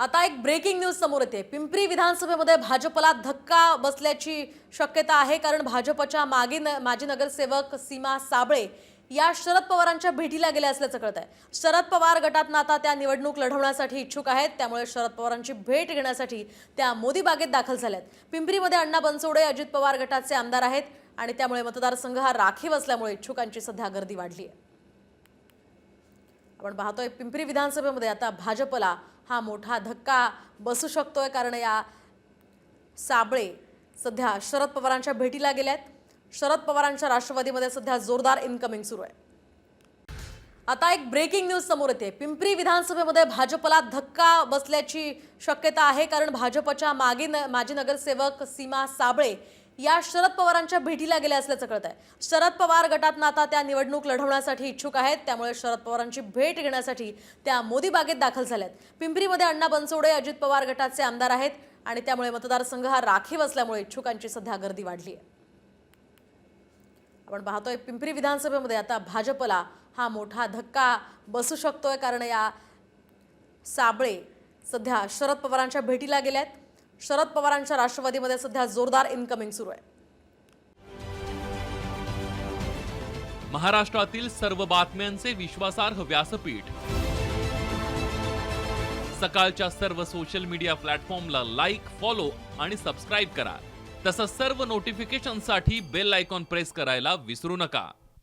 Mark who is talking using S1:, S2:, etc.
S1: आता एक breaking news समोर येते. पिंपरी विधानसभेमध्ये भाजपला धक्का बसल्याची शक्यता आहे कारण भाजपच्या मागे न- माजी नगरसेवक सीमा साबळे या शरद पवारांच्या भेटीला गेल्या असल्याचं कळत आहे शरद पवार गटात आता त्या निवडणूक लढवण्यासाठी इच्छुक आहेत. त्यामुळे शरद पवारांची भेट घेण्यासाठी त्या मोदी बागेत दाखल झाल्यात. पिंपरीमध्ये अण्णा बनसोडे अजित पवार गटाचे आमदार आहेत आणि त्यामुळे मतदारसंघ हा राखीव असल्यामुळे इच्छुकांची सध्या गर्दी वाढली आहे आपण पाहतोय पिंपरी विधानसभेमध्ये आता भाजपला हा मोठा धक्का बसू शकतोय कारण या साबळे सध्या शरद पवारांच्या भेटीला गेल्यात शरद पवारांच्या राष्ट्रवादीमध्ये सध्या जोरदार इन्कमिंग सुरू आहे. आता एक ब्रेकिंग न्यूज समोर येते. पिंपरी विधानसभेमध्ये भाजपला धक्का बसल्याची शक्यता आहे कारण भाजपच्या मागे न- माजी नगरसेवक सीमा साबळे या शरद पवारांच्या भेटीला गेल्या असल्याचं कळत आहे शरद पवार गटात आता त्या निवडणूक लढवण्यासाठी इच्छुक आहेत. त्यामुळे शरद पवारांची भेट घेण्यासाठी त्या मोदी बागेत दाखल झाल्यात. पिंपरीमध्ये अण्णा बनसोडे अजित पवार गटाचे आमदार आहेत आणि त्यामुळे मतदारसंघ हा राखीव असल्यामुळे इच्छुकांची सध्या गर्दी वाढली आहे. आपण पाहतोय पिंपरी विधानसभेमध्ये आता भाजपला हा मोठा धक्का बसू शकतोय कारण या साबळे सध्या शरद पवारांच्या भेटीला गेल्यात. शरद पवारांच्या राष्ट्रवादीमध्ये सध्या जोरदार इनकमिंग सुरू आहे.
S2: महाराष्ट्रातील सर्व बातम्यांचे विश्वासार्ह व्यासपीठ. सकाळच्या सर्व सोशल मीडिया प्लॅटफॉर्मला लाईक फॉलो आणि सबस्क्राईब करा. तसंच सर्व नोटिफिकेशनसाठी बेल आयकॉन प्रेस करायला विसरू नका.